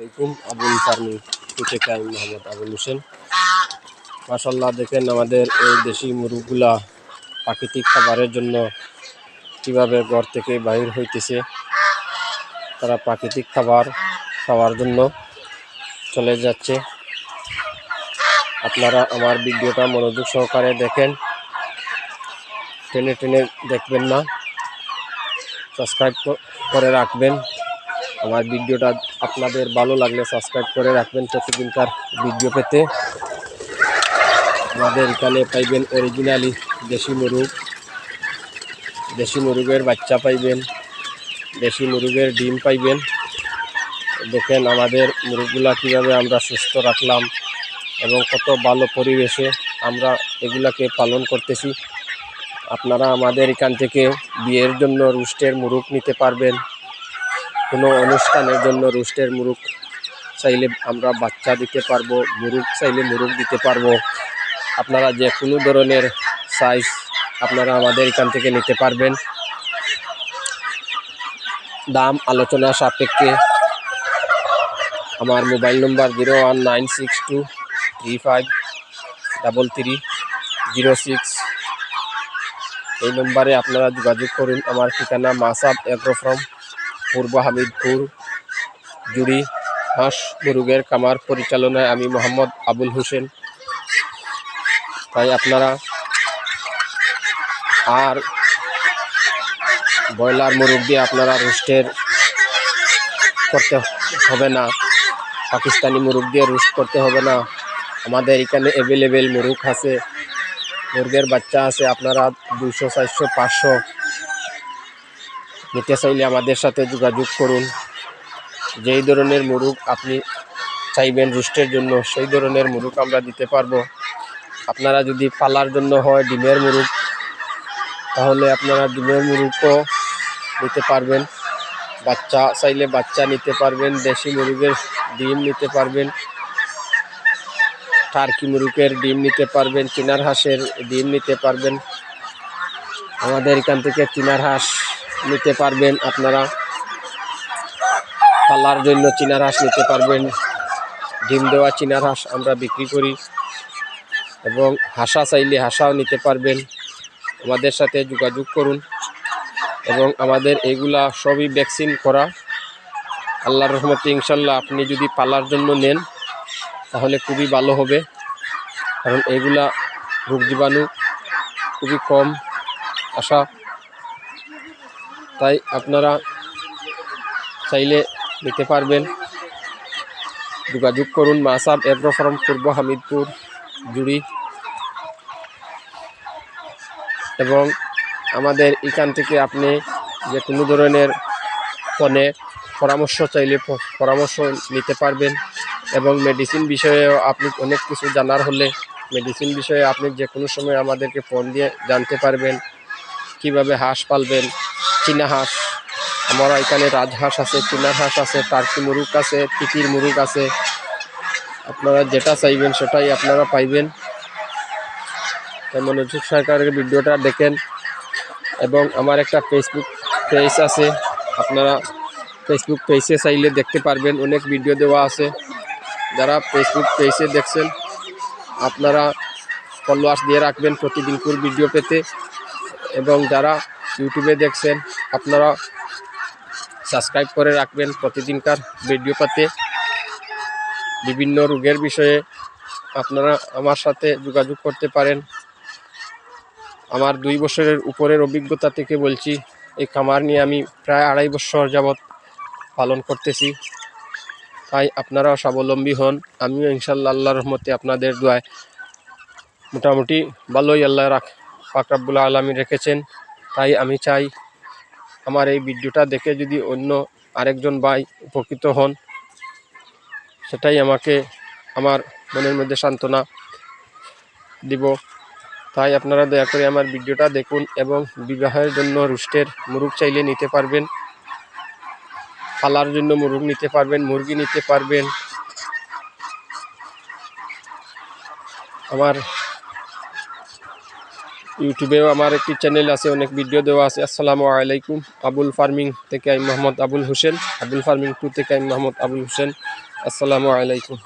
আলাইকুম, আবুল ফার্মিং থেকে মোহাম্মদ আবুল হোসেন। মাসাল্লাহ দেখেন আমাদের এই দেশি মুরগগুলা প্রাকৃতিক খাবারের জন্য কীভাবে ঘর থেকে বাহির হইতেছে, তারা প্রাকৃতিক খাবার খাওয়ার জন্য চলে যাচ্ছে। আপনারা আমার ভিডিওটা মনোযোগ সহকারে দেখেন। টেনে টেনে দেখবেন না। সাবস্ক্রাইব করে রাখবেন। আমার ভিডিওটা আপনাদের ভালো লাগলে সাবস্ক্রাইব করে রাখবেন প্রতিদিনকার ভিডিও পেতে। আমাদের এখানে পাইবেন অরিজিনালি দেশি মুরগ। দেশি মুরগের বাচ্চা পাইবেন। দেশি মুরগের ডিম পাইবেন। দেখেন আমাদের মুরগগুলা কীভাবে আমরা সুস্থ রাখলাম এবং কত ভালো পরিবেশে আমরা এগুলাকে পালন করতেছি। আপনারা আমাদের এখান থেকে বিয়ের জন্য রুস্টের মুরগ নিতে পারবেন। কোনো অনুষ্ঠানের জন্য রুস্টের মুরগ চাইলে আমরা বাচ্চা দিতে পারব মুরগ চাইলে মুরগ দিতে পারব। আপনারা যে কোনো ধরনের সাইজ আপনারা আমাদের এখান থেকে নিতে পারবেন। দাম, আলোচনা সাপেক্ষে। আমার mobile number zero one nine six two three five double three zero six. এই নম্বরে আপনারা যোগাযোগ করুন। আমার ঠিকানা মাসাব এগ্রো ফ্রম। পূর্ব হামিদপুর জুড়ি হাঁস মুরুগের কামার পরিচালনায় আমি মোহাম্মদ আবুল হোসেন। তাই আপনারা আর ব্রয়লার মুরগ দিয়ে আপনারা রোস্টের করতে হবে না। পাকিস্তানি মুরগ দিয়ে রোস্ট করতে হবে না। আমাদের এখানে অ্যাভেলেবেল মুরগ আছে। মুরগের বাচ্চা আছে আপনারা দুশো চারশো, পাঁচশো নিতে চাইলে আমাদের সাথে যোগাযোগ করুন। যেই ধরনের মুরগ আপনি চাইবেন রুস্টের জন্য, সেই ধরনের মুরগ আমরা দিতে পারব। আপনারা যদি পালার জন্য হয় ডিমের মুরগ তাহলে আপনারা ডিমের মুরগও নিতে পারবেন। বাচ্চা চাইলে বাচ্চা নিতে পারবেন, দেশি মুরগের ডিম নিতে পারবেন, টার্কি মুরগের ডিম নিতে পারবেন, চিনার হাঁসের ডিম নিতে পারবেন। আমাদের এখান থেকে চিনার হাঁস নিতে পারবেন আপনারা। পাল্লার জন্য চিনার হাঁস নিতে পারবেন। ডিম দেওয়া চিনার হাঁস আমরা বিক্রি করি। এবং হাসা চাইলে হাঁসাও নিতে পারবেন। আমাদের সাথে যোগাযোগ করুন। এবং আমাদের এগুলা সবই ভ্যাকসিন করা। আল্লাহর রহমতে ইনশাল্লাহ আপনি যদি পালার জন্য নেন, তাহলে খুবই ভালো হবে। কারণ এগুলা রোগ জীবাণু খুবই কম। আসা তাই আপনারা চাইলে নিতে পারবেন। যোগাযোগ করুন মাসাব এগ্রো ফার্ম পূর্ব হামিদপুর, জুড়ি। এবং আমাদের এখান থেকে আপনি যে কোনো ধরনের ফোনে পরামর্শ চাইলে পরামর্শ নিতে পারবেন। এবং মেডিসিন বিষয়েও আপনি অনেক কিছু জানার হলে মেডিসিন বিষয়ে আপনি যে কোনো সময় আমাদেরকে ফোন দিয়ে জানতে পারবেন। কীভাবে হাঁস পালবেন চীনা হাঁস আমরা এখানে রাজহাঁস আছে চীনা হাঁস আছে, টার্কি মুরুগ আছে তিতির মুরুগ আছে। আপনারা যেটা চাইবেন সেটাই আপনারা পাইবেন। তাই মনোযোগ সরকারের ভিডিওটা দেখেন। এবং আমার একটা ফেসবুক পেজ আছে, আপনারা ফেসবুক পেজে চাইলে দেখতে পারবেন। অনেক ভিডিও দেওয়া আছে। যারা ফেসবুক পেজে দেখছেন, আপনারা ফলোয়ার্স দিয়ে রাখবেন প্রতিদিনকুর ভিডিও পেতে। এবং যারা ইউটিউবে দেখছেন, আপনারা সাবস্ক্রাইব করে রাখবেন প্রতিদিনকার ভিডিও পাতে। বিভিন্ন রোগের বিষয়ে আপনারা আমার সাথে যোগাযোগ করতে পারেন। আমার দুই বছরের উপরের অভিজ্ঞতা থেকে বলছি, এই খামার নিয়ে আমি প্রায় আড়াই বছর যাবৎ পালন করতেছি। তাই আপনারাও স্বাবলম্বী হন। আমিও ইনশাল্লাহ আল্লাহর রহমতে আপনাদের দোয়ায় মোটামুটি ভালোই আল্লাহ রাখ ফাকরাবুল্লাহ আলমী রেখেছেন। তাই আমি চাই আমার এই ভিডিওটা দেখে যদি অন্য আরেকজন ভাই উপকৃত হন, সেটাই আমাকে আমার মনের মধ্যে সান্ত্বনা দিব। তাই আপনারা দয়া করে আমার ভিডিওটা দেখুন এবং বিবাহের জন্য রুস্টের মুরগ চাইলে নিতে পারবেন, পালার জন্য মুরগ নিতে পারবেন, মুরগি নিতে পারবেন। আমার ইউটিউবেও আমার একটি চ্যানেল আছে, অনেক ভিডিও দেওয়া আছে। আসসালামু আলাইকুম, আবুল ফার্মিং থেকে আমি মোহাম্মদ আবুল হোসেন, আবুল ফার্মিং টু থেকে আমি মোহাম্মদ আবুল হোসেন। আসসালামু আলাইকুম।